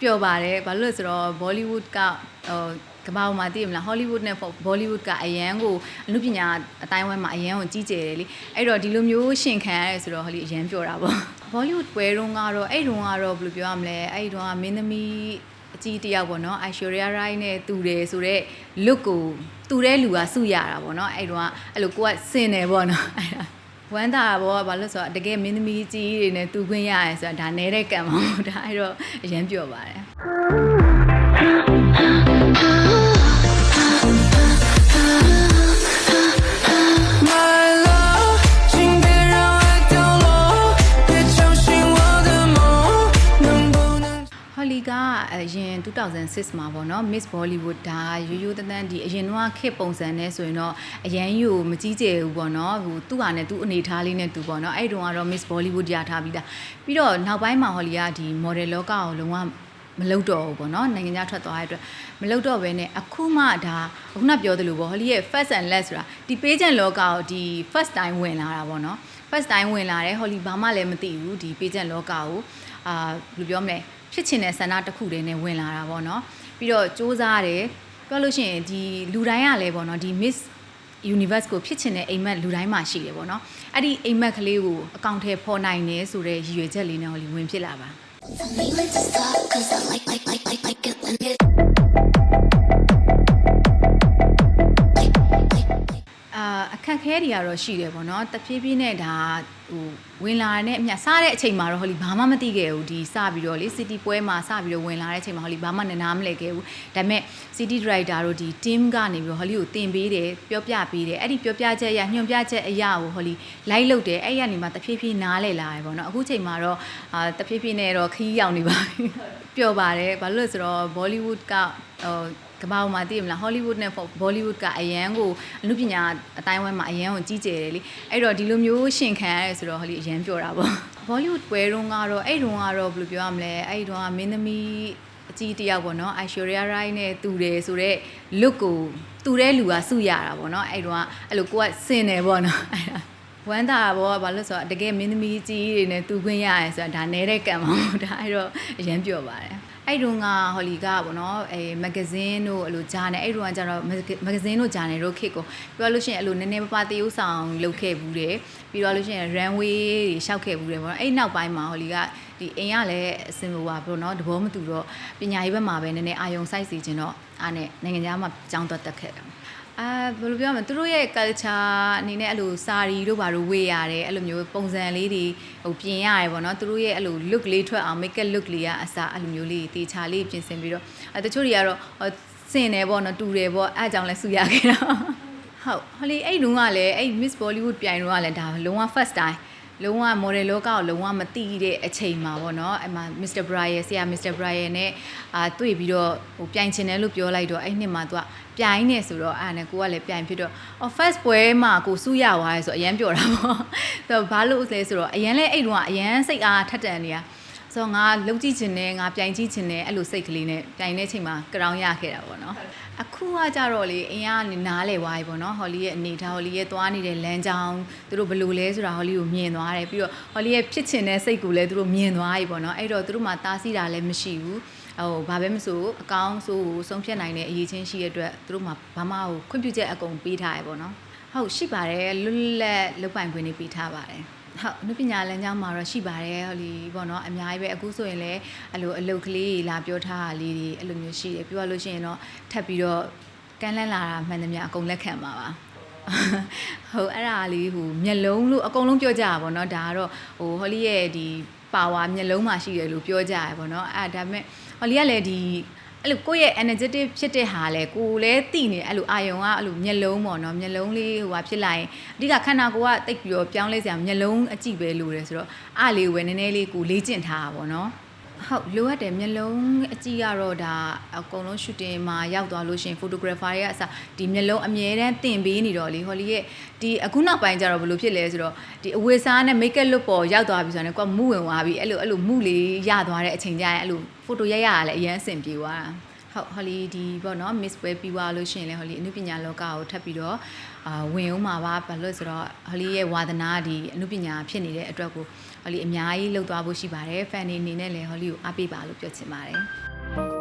ပျော်ပါတယ်ဘာလို့လဲဆိုတော့ Bollywood ကဟိုကမ္ဘာပေါ်မှာသိရမလား Hollywood နဲ့ Bollywood ကအရန်ကိုအမှုပညာအတိုင်းဝိုင်းမှာအရန်ကိုကြီးကျယ်တယ်လေအဲ့တော့ဒီလိုမျိုးရှင်ခံရတယ်ဆိုတော့ဟိုလေအရန်ပျော်တာပေါ့ Bollywood ပွဲတုန်းကတော့အဲ့တုန်းကတော့ဘယ်လိုပြောရမလဲအဲ့တုန်းကမင်းသမီးအကြီးတစ်ယောက်ပေါ့နော် Aishwarya Rai နဲ့တူတယ်ဆိုတော့ look ကိုတူတဲ့လူကစုရတာပေါ့နော်အဲ့တုန်းကအဲ့လိုကိုကစင်တယ်ပေါ့နော်အဲ့ဒါ ဝမ်းသာတာဘောကဘာလို့လဲဆိုတော့တကယ်မင်းသမီးကြီးတွေနဲ့တူခွင့်ရရဲဆိုတော့ဒါနဲတဲ့ကံပါဘူးဒါအဲ့တော့အရင်ပြောပါတယ် 2006မှာပေါ့နော် Miss Bollywood ဒါရိုးရိုးတန်းတန်းဒီအရင်တော့ခေတ်ပုံစံနဲ့ဆိုရင်တော့အရန်ယူမကြီးကျယ်ဘူးပေါ့နော်ဟိုသူ့ဟာနဲ့သူ့အနေထားလေးနဲ့သူပေါ့နော်အဲ့တုန်းကတော့ Miss Bollywood ရထားပြီးသားပြီးတော့နောက်ပိုင်းမှာဟော်လီကဒီ model လောကကိုလုံးဝမလုပ်တော့ဘူးပေါ့နော်နိုင်ငံခြားထွက်သွားတဲ့အတွက်မလုပ်တော့ဘဲနဲ့အခုမှဒါခုနပြောသလိုပေါ့ဟော်လီရဲ့ first and last ဆိုတာဒီ page and လောကကိုဒီ first time ဝင်လာတာပေါ့နော် first time ဝင်လာတယ်ဟော်လီဘာမှလည်းမသိဘူးဒီ page and လောကကိုအာဘယ်လိုပြောမလဲ ဖြစ်ချင်တဲ့ဆန္ဒတစ်ခုတည်းနဲ့ဝင်လာတာပေါ့နော်ပြီးတော့စူးစမ်းတယ်ပြောလို့ရှိရင်ဒီလူတိုင်းကလည်းပေါ့နော်ဒီ miss universe ကိုဖြစ်ချင်တဲ့အိမ်မက်လူတိုင်းမှာရှိတယ်ပေါ့နော်အဲ့ဒီအိမ်မက်ကလေးကိုအကောင့်ထဲပေါ်နိုင်နေဆိုတဲ့ရည်ရွယ်ချက်လေးနဲ့ဟော်လီဝင်ဖြစ်လာပါ Tell me when to stop, cause I like, like, like, like, like it when it. ခက်ခဲတွေကတော့ရှိတယ်ပေါ့နော်တဖြည်းဖြည်းနဲ့ဒါဟိုဝင်လာတဲ့အမြစားတဲ့အချိန်မှာတော့ဟောလီဘာမှမသိခဲ့ဘူးဒီစပြီးတော့လေ city ပွဲမှာစပြီးတော့ဝင်လာတဲ့အချိန်မှာဟောလီဘာမှနနာမလဲခဲ့ဘူးဒါပေမဲ့ city director တို့ဒီ team ကနေပြီးတော့ဟောလီကိုတင်ပေးတယ်ပြောပြပေးတယ်အဲ့ဒီပြောပြချက်အရညွှန်ပြချက်အရာကိုဟောလီလိုက်လုပ်တယ်အဲ့ရနေမှာတဖြည်းဖြည်းနားလဲလာတယ်ပေါ့နော်အခုချိန်မှာတော့အာတဖြည်းဖြည်းနဲ့တော့ခီးရောက်နေပါပြီပျော်ပါတယ်ဘာလို့လဲဆိုတော့ Bollywood ကဟို ကမ္ဘာပေါ်မှာသိရမလား Hollywood နဲ့ Bollywood ကအရန်ကိုအမှုပညာအတိုင်းဝိုင်းမှာအရန်ကိုကြီးကျယ်တယ်လေအဲ့တော့ဒီလိုမျိုးရှင်ခံရတယ်ဆိုတော့ဟိုလေအရန်ပြောတာပေါ့ Bollywood ပွဲတုန်းကတော့အဲ့တုန်းကတော့ဘယ်လိုပြောရမလဲအဲ့တုန်းကမင်းသမီးအကြီးတစ်ယောက်ပေါ့နော် Aishwarya Rai နဲ့တူတယ်ဆိုတော့ look ကိုတူတဲ့လူကစုရတာပေါ့နော်အဲ့တုန်းကအဲ့လိုကိုကစင်တယ်ပေါ့နော်အဲ့ဒါဝမ်းသာတာဘောကဘာလို့လဲဆိုတော့တကယ်မင်းသမီးကြီးတွေနဲ့တူခွင့်ရရဲဆိုတော့ဒါနဲတဲ့ကံပါဘူးဒါအဲ့တော့အရန်ပြောပါတယ် အဲ့တုန်းကဟော်လီကပေါ့နော်အဲမဂဇင်းတို့အဲ့လိုဂျာနယ်အဲ့တုန်းကကျတော့မဂဇင်းတို့ဂျာနယ်တို့ခေတ်ကိုပြောလို့ရှိရင်အဲ့လိုနည်းနည်းပါးပါးတရုပ်ဆောင်လုပ်ခဲ့ဘူးတယ်ပြီးတော့လို့ရှိရင် runway တွေရှောက်ခဲ့ဘူးတယ်ပေါ့နော်အဲ့နောက်ပိုင်းမှာဟော်လီကဒီအိမ်ကလည်းအစင်လိုပါဘလို့နော်တဘောမတူတော့ပညာရေးဘက်မှာပဲနည်းနည်းအာယုံစိုက်စီခြင်းတော့အားနဲ့နိုင်ငံခြားမှာကျောင်းတက်တက်ခဲ့တယ် အာဘယ်လိုပြောမလဲသူတို့ရဲ့ culture အနေနဲ့အဲ့လိုစာရီတို့ဘာလို့ဝေးရတယ်အဲ့လိုမျိုးပုံစံလေးတွေဟိုပြင်ရတယ်ပေါ့နော်သူတို့ရဲ့အဲ့လို look လေးထွက်အောင် make up look လေးကအစားအဲ့လိုမျိုးလေးတေချာလေးပြင်ဆင်ပြီးတော့အဲတချို့တွေကတော့ဟိုစင်တယ်ပေါ့နော်တူတယ်ပေါ့အဲ့အကြောင်းလဲဆူရခဲ့တော့ဟုတ်ဟိုလေအဲ့တုန်းကလည်းအဲ့ Miss Bollywood ပြိုင်တော့ကလည်းဒါလုံးဝ first time လုံးဝ model လောကကိုလုံးဝမသိတဲ့အချိန်မှာပေါ့နော်အဲ့မှာ Mr. Brian ဆရာ Mr. Brian နဲ့အာတွေ့ပြီးတော့ဟိုပြိုင်ချင်တယ်လို့ပြောလိုက်တော့အဲ့နှစ်မှာသူကပြိုင်နေဆိုတော့အဲ့ဒါနဲ့ကိုကလည်းပြိုင်ဖြစ်တော့အော် first ပွဲမှာကိုစူးရသွားရဲဆိုအရန်ပြောတာပေါ့ဆိုတော့ဘာလို့လဲဆိုတော့အရန်လဲအဲ့တုန်းကအရန်စိတ်အားထက်တန်နေတာ ဆိုတော့ငါလုံကြည့်ချင်တယ်ငါပြိုင်ကြည့်ချင်တယ်အဲ့လိုစိတ်ကလေးနဲ့ပြိုင်တဲ့အချိန်မှာကရောင်းရခဲ့တာပေါ့နော်အခုကကြတော့လေအင်ကနေနားလဲသွားပြီပေါ့နော်ဟော်လီရဲ့အနေထားဟော်လီရဲ့သွားနေတဲ့လမ်းကြောင်းသူတို့ဘယ်လိုလဲဆိုတာဟော်လီကိုမြင်သွားတယ်ပြီးတော့ဟော်လီရဲ့ဖြစ်ချင်တဲ့စိတ်ကိုလည်းသူတို့မြင်သွားပြီပေါ့နော်အဲ့တော့သူတို့မှတားဆီးတာလည်းမရှိဘူးဟိုဘာပဲမဆိုအကောင်းဆိုးကိုဆုံးဖြတ်နိုင်တဲ့အရေးချင်းရှိတဲ့အတွက်သူတို့မှဘာမှဟိုခွင့်ပြုချက်အကုန်ပေးထားရပေါ့နော်ဟုတ်ရှိပါတယ်လွတ်လပ်လုတ်ပိုင်ခွင့်တွေပေးထားပါတယ် ဟုတ်အနုပညာလမ်းကြောင်းမှာတော့ရှိပါတယ်ဟိုလီပေါ့နော်အများကြီးပဲအခုဆိုရင်လည်းအဲ့လိုအလုပ်ကလေးလာပြောထားတာလေးတွေအဲ့လိုမျိုးရှိတယ်ပြောရလို့ရှိရင်တော့ထပ်ပြီးတော့ကမ်းလှမ်းလာတာမှန်သမျှအကုန်လက်ခံပါပါဟုတ်အဲ့ဒါလေးဟိုမျက်လုံးလို့အကုန်လုံးပြောကြတာပေါ့နော်ဒါကတော့ဟိုဟောလီရဲ့ဒီပါဝါမျက်လုံးမှာရှိတယ်လို့ပြောကြရပေါ့နော်အဲ့ဒါဒါပေမဲ့ဟောလီကလည်းဒီ အဲ့လိုကိုယ့်ရဲ့ energetic ဖြစ်တဲ့ဟာလဲကိုယ်လည်းသိနေအဲ့လိုအာယုံကအဲ့လိုမျက်လုံးပေါ့နော်မျက်လုံးလေးဟိုဟာဖြစ်လာရင်အဓိကခန္ဓာကိုယ်ကတိတ်ပြီးတော့ပြောင်းလဲစရာမျက်လုံးအကြည့်ပဲလိုတယ်ဆိုတော့အားလေးကိုပဲနည်းနည်းလေးကိုလေ့ကျင့်ထားတာပေါ့နော် ဟုတ်လိုအပ်တယ်မျက်လုံးအကြည့်ကတော့ဒါအကုန်လုံး shooting မှာရောက်သွားလို့ရှရင် photographer တွေကအစဒီမျက်လုံးအမြဲတမ်းတင်ပေးနေတော့လေဟော်လီရဲ့ဒီအခုနောက်ပိုင်းကျတော့ဘယ်လိုဖြစ်လဲဆိုတော့ဒီအဝတ်စားနဲ့ make up look ပေါ်ရောက်သွားပြီဆိုတော့ကိုကမှုဝင်သွားပြီအဲ့လိုအဲ့လိုမှုလေးရသွားတဲ့အချိန်ကျရင်အဲ့လို photo ရိုက်ရတာလည်းအရင်အဆင်ပြေသွားတာ ဟုတ်ဟော်လီဒီပေါ့နော် miss ပွဲပြီးသွားလို့ရှိရင်လည်းဟော်လီအနုပညာလောကကိုထပ်ပြီးတော့အာဝင်အောင်မှာပါဘာလို့လဲဆိုတော့ဟော်လီရဲ့ဝါသနာကဒီအနုပညာဖြစ်နေတဲ့အတွက်ကိုဟောလီအများကြီးလှုပ်သွားဖို့ရှိပါတယ် fan တွေအနေနဲ့လည်းဟောလီကိုအားပေးပါလို့ပြောချင်ပါတယ်